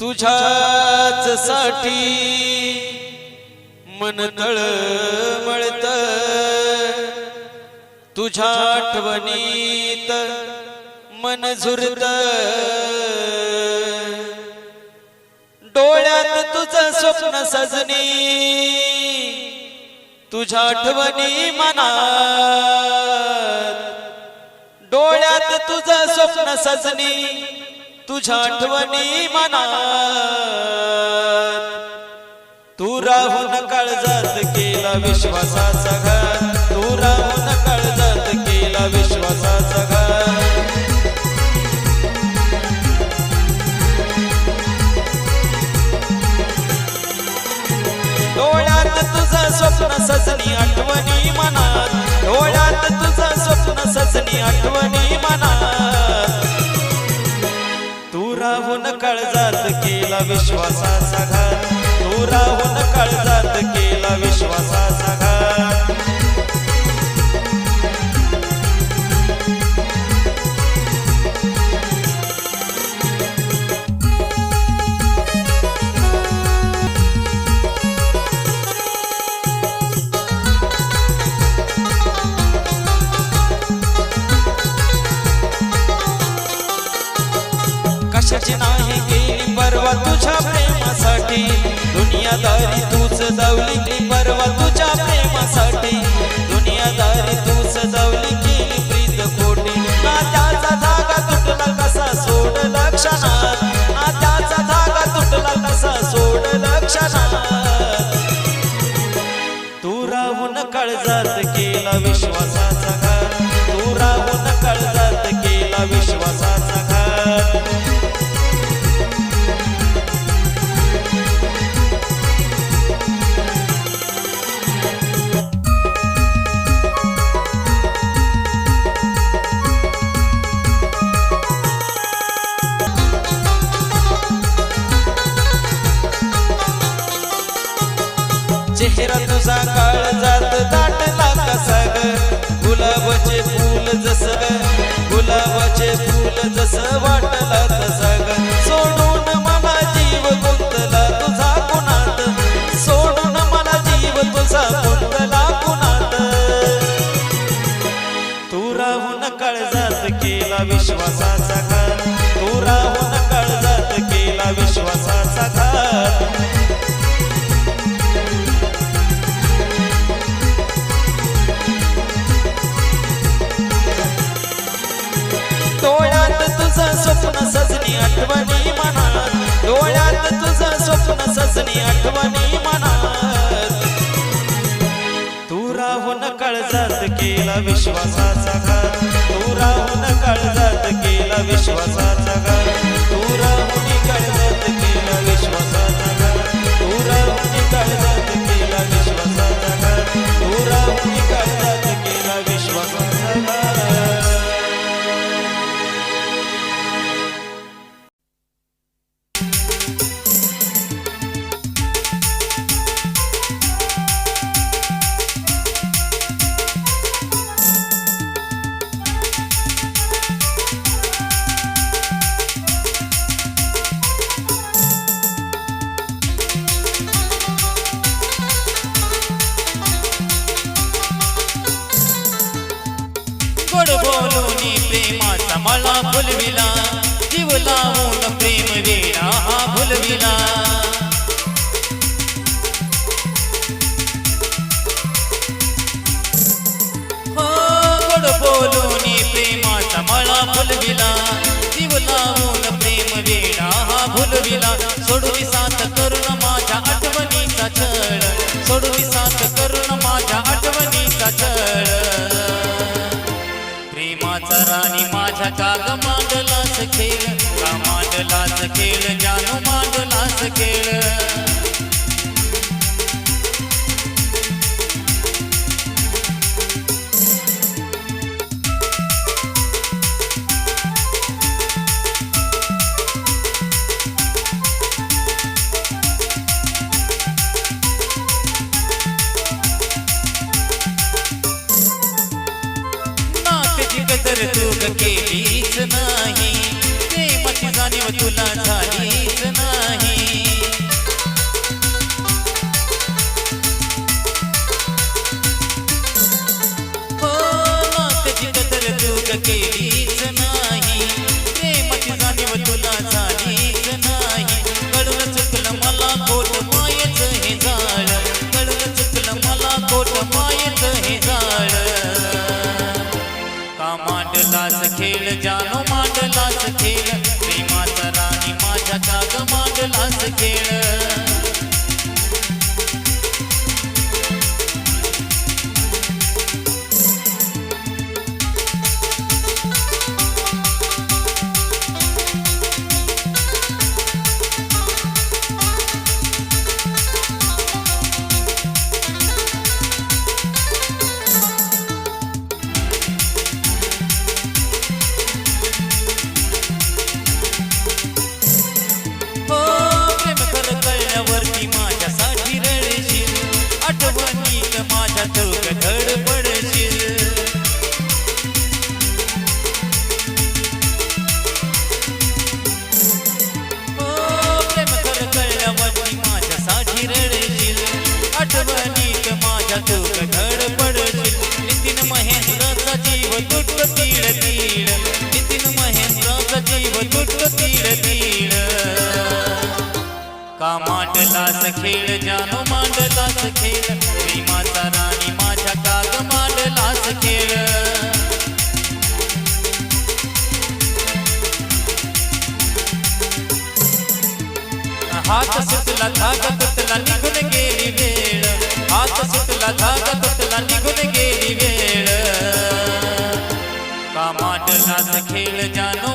तुझ्याच साठी मन तळमळत तुझ्या आठवणीत मन झुरत. डोळ्यात तुझं स्वप्न सजनी तुझ्या आठवणी मनात. डोळ्यात तुझं स्वप्न सजनी. तुझ्या आठवणी मनात. तू राहून काळजात केला विश्वासाचा घात तू राहून काळजात केला विश्वासाचा घात डोळ्यात तुझं स्वप्न सजनी आठवणी मनात. डोळ्यात तुझं स्वप्न सजनी आठवणी केला विश्वासाचा घात तू राहून काळजात केला विश्वासाचा घात सजवली की पर्व तुझ्या प्रेमासाठी. दुनियादारी तू सजवली गेली प्रीत कोटी. नात्याचा धागा तुटला कसा सोड लक्षणात नात्याचा धागा तुटला कसा सोड लक्षणात तू राहून कळजात केला विश्वासाचा विश्वासाचा घात. तू राहून काळजात केला विश्वासाचा घात. डोळ्यात तुझं स्वप्न सजनी आठवणी मनात. डोळ्यात तुझं स्वप्न सजनी आठवणी मनात. तू राहून काळजात केला विश्वासाचा विश्वासाचा घात मला फुलविला जीव लावून प्रेम वेळा हा भुलविला. हो गोड बोलूनी प्रेमाचा मला फुलविला जीव लावून प्रेम वेळा हा भुलविला. सोडून माझ्या काग मांडलाच खेळ. का मांडलाच खेळ जानू मांडलाच खेळ. खेळ जानो मांडलास खेळ. मी माता राणी माझ्या काग मांडलास खेळ. हात सुटला धागा तुटला निघून गेली वेळ. हात सुटला धागा तुटला निघून गेली वेळ. का मांडलास खेळ जानो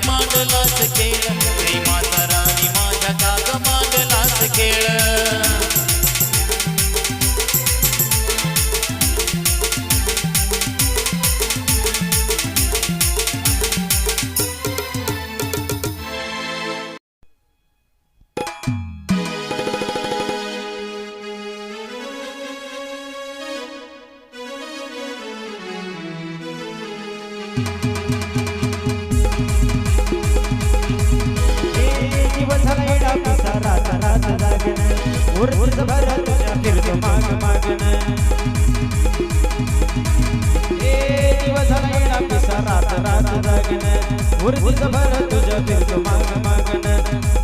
रात जागण उर्स भर तुझ्या फिरतो माग मागण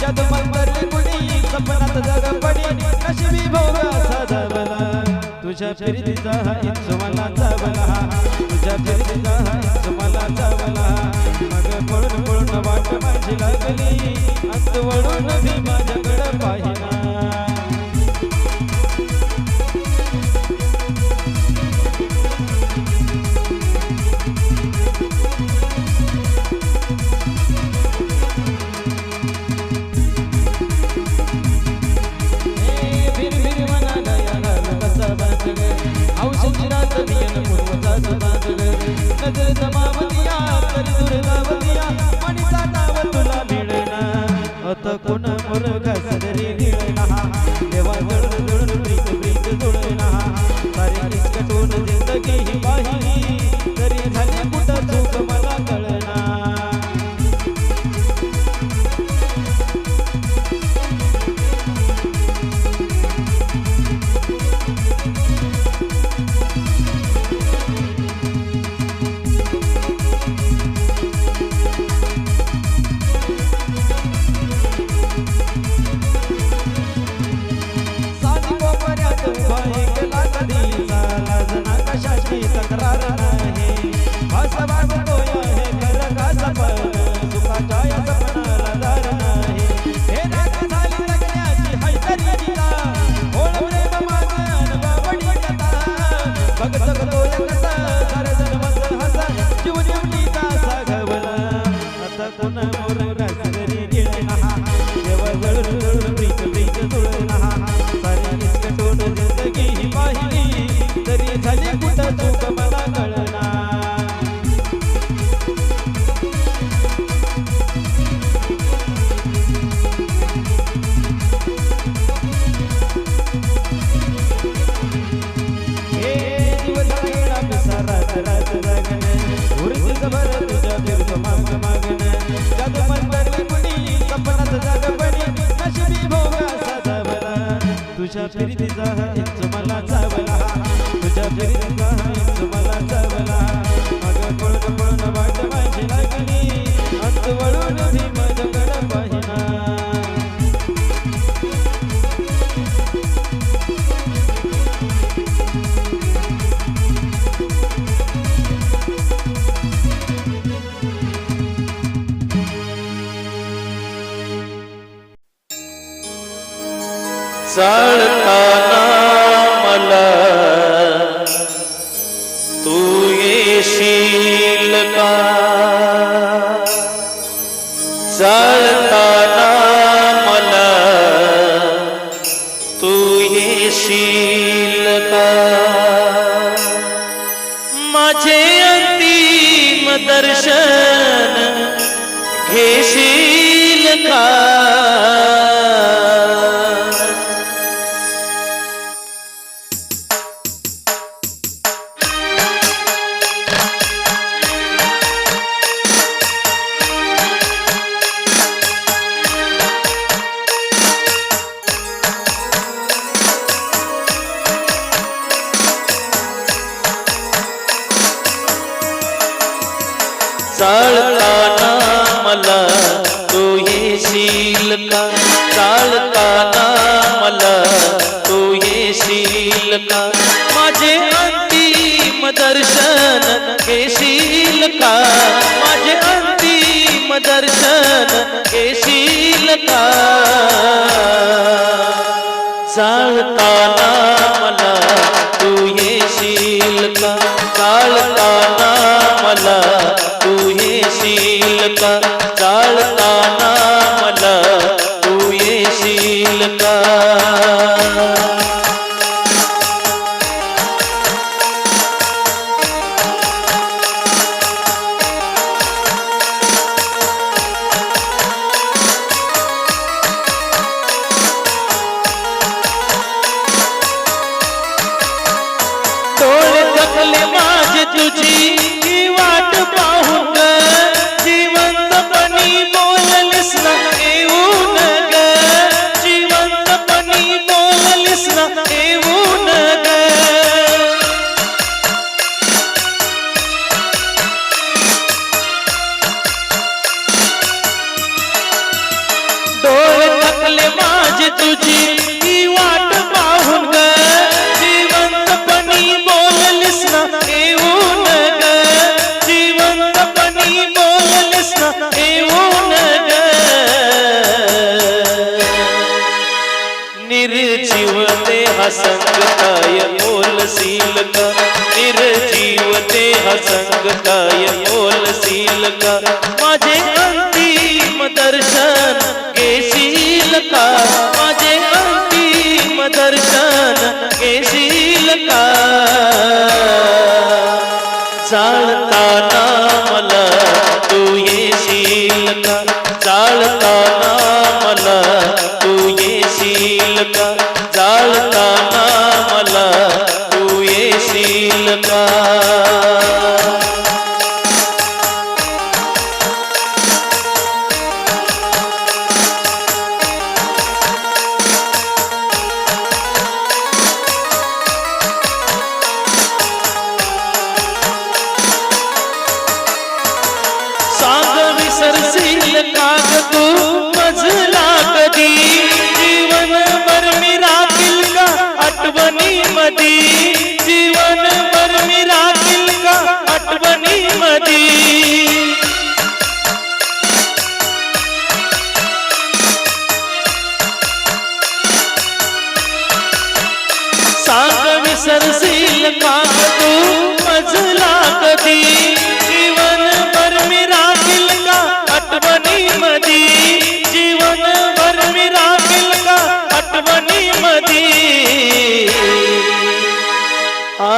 जद मंतर कुणी सपनात जग पडी नशिबी भोग असा जगला तुझ्या फिरतीचा हा इंच मला चावला तुझ्या फिरतीचा हा इंच मला चावला मग पळून पळून वाट माझी लागली. अंत वळून मी माझ्याकडे पाहिला नजर जमावतिया तरी दुर्गावतिया मणिचा नाव तुला मिळेना. आता कोण चालताना मला तू येशील का? चालताना मला तू येशील का? माझे अंतिम दर्शन का चालताना मला तो येशील का? माझे अंतिम दर्शन घेशील का? माझे अंतिम दर्शन घेशील का? चालताना मला तू येशील का? चालताना मला तू येशील का? माझी तुझी चलता ना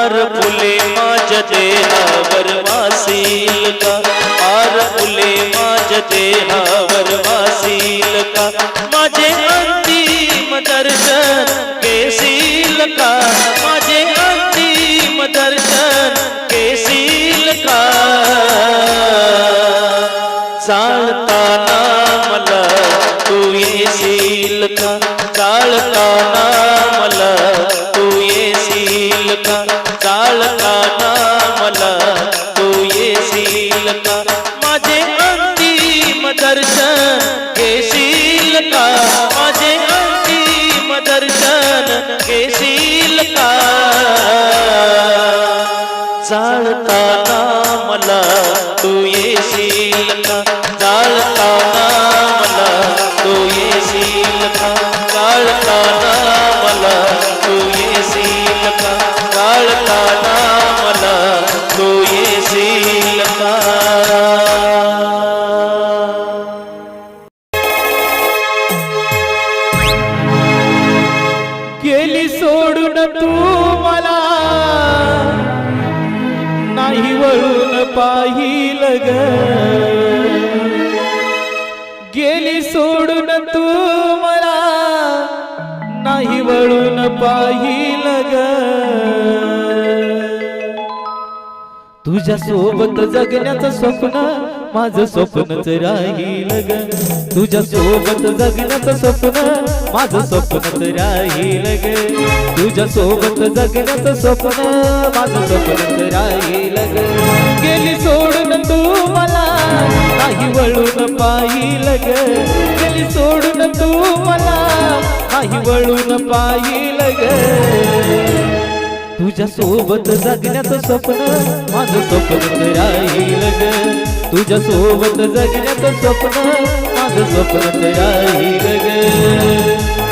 फुले माझ्या देहावर वासी। सोडून तू मला नाही वळून पाहिलं ग. तुझ्या सोबत जगण्याचं स्वप्न माझं स्वप्नच राहील ग. तुझ्या सोबत जगण्याचं स्वप्न माझं स्वप्नच राहील ग. तुझ्या सोबत जगण्याचं स्वप्न माझं स्वप्नच राहील ग. नाही वळून पायी लग. गेली सोडून तू मला. नाही वळून पायी लग. तुझ्या सोबत जगण्याचं स्वप्न माझं स्वप्न राहील ग तुझ्या सोबत जगण्याचं स्वप्न माझं स्वप्न राहील ग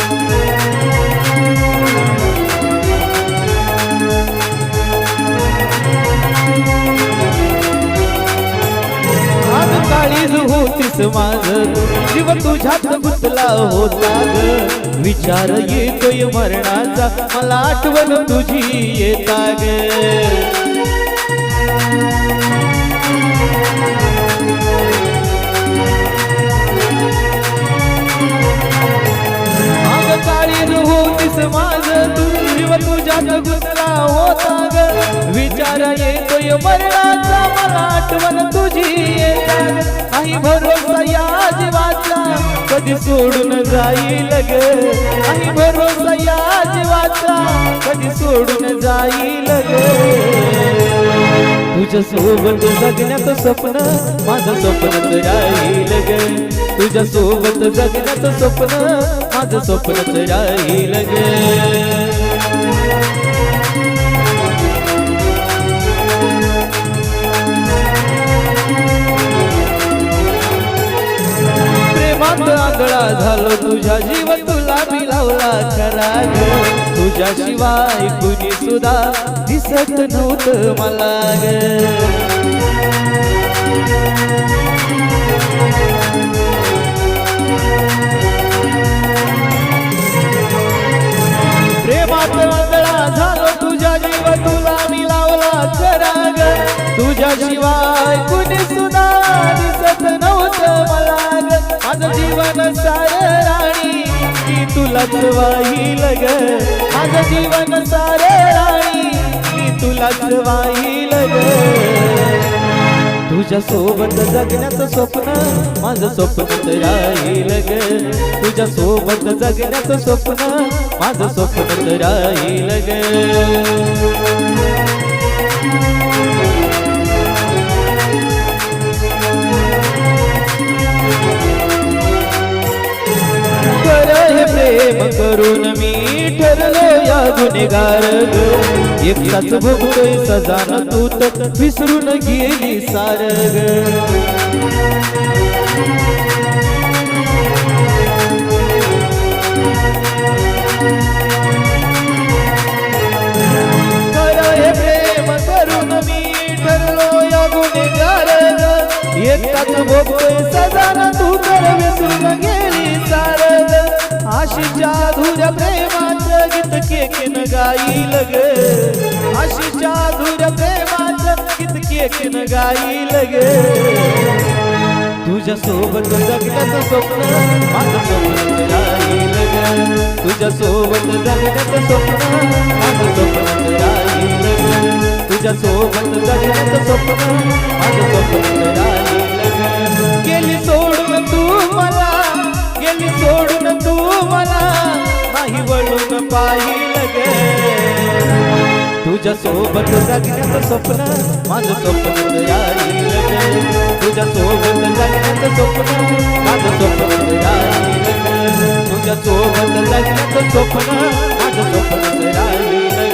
होतीस माझ जीव तुझ्यात गुंतला होता ग. विचार येतोय मरणाचा. मला आठवण तुझी येता ग. मरणाचा मला आठवण तुझी नाही भरोसा या जीवाचा कधी सोडून जाईल ग. नाही भरोसा या जीवाचा कधी सोडून जाईल ग. तुझ्या सोबत जगण्याचं स्वप्न माझं स्वप्न राहील ग. तुझ्या सोबत जगण्याचं स्वप्न माझं स्वप्न राहील ग. तुझ्याशिवाय कुणी सुद्धा दिसत नव्हतं मला प्रेमात आंधळा झालो तुझ्या जीव तुला मी लावला तुझ्याशिवाय कुणी सुद्धा दिसत नव्हतं मला माझं जीवन सार राणी. मी तुला वाहील ग माझं जीवन सारे राणी मी तुला वाहील ग तुझ्या सोबत जगण्याचं स्वप्न माझं स्वप्न राहील ग तुझ्या सोबत जगण्याचं स्वप्न माझं स्वप्न राहील ग कर प्रेम करून मी ठरलो या गुन्हेगार ग एकटाच भोगतोय सजान तू तर विसरून गेली सार ग प्रेम करून मी ठरलो या गुन्हेगार एकटाच भोगतोय सजान तू तर विसरून गेली सार आशीच्या धुऱ्या प्रेमाचं गीत केकीन गाईल ग. आशीच्या धुऱ्या प्रेमाचं गीत केकीन गाईल ग. तुझ्या सोबत जगण्याचं स्वप्न माझं स्वप्न तुझ्या सोबत जगण्याचं स्वप्न माझं स्वप्न तुझ्या सोबत जगण्याचं स्वप्न माझं स्वप्न तुझ्या सोबत जगण्याचं स्वप्न माझं स्वप्न राहील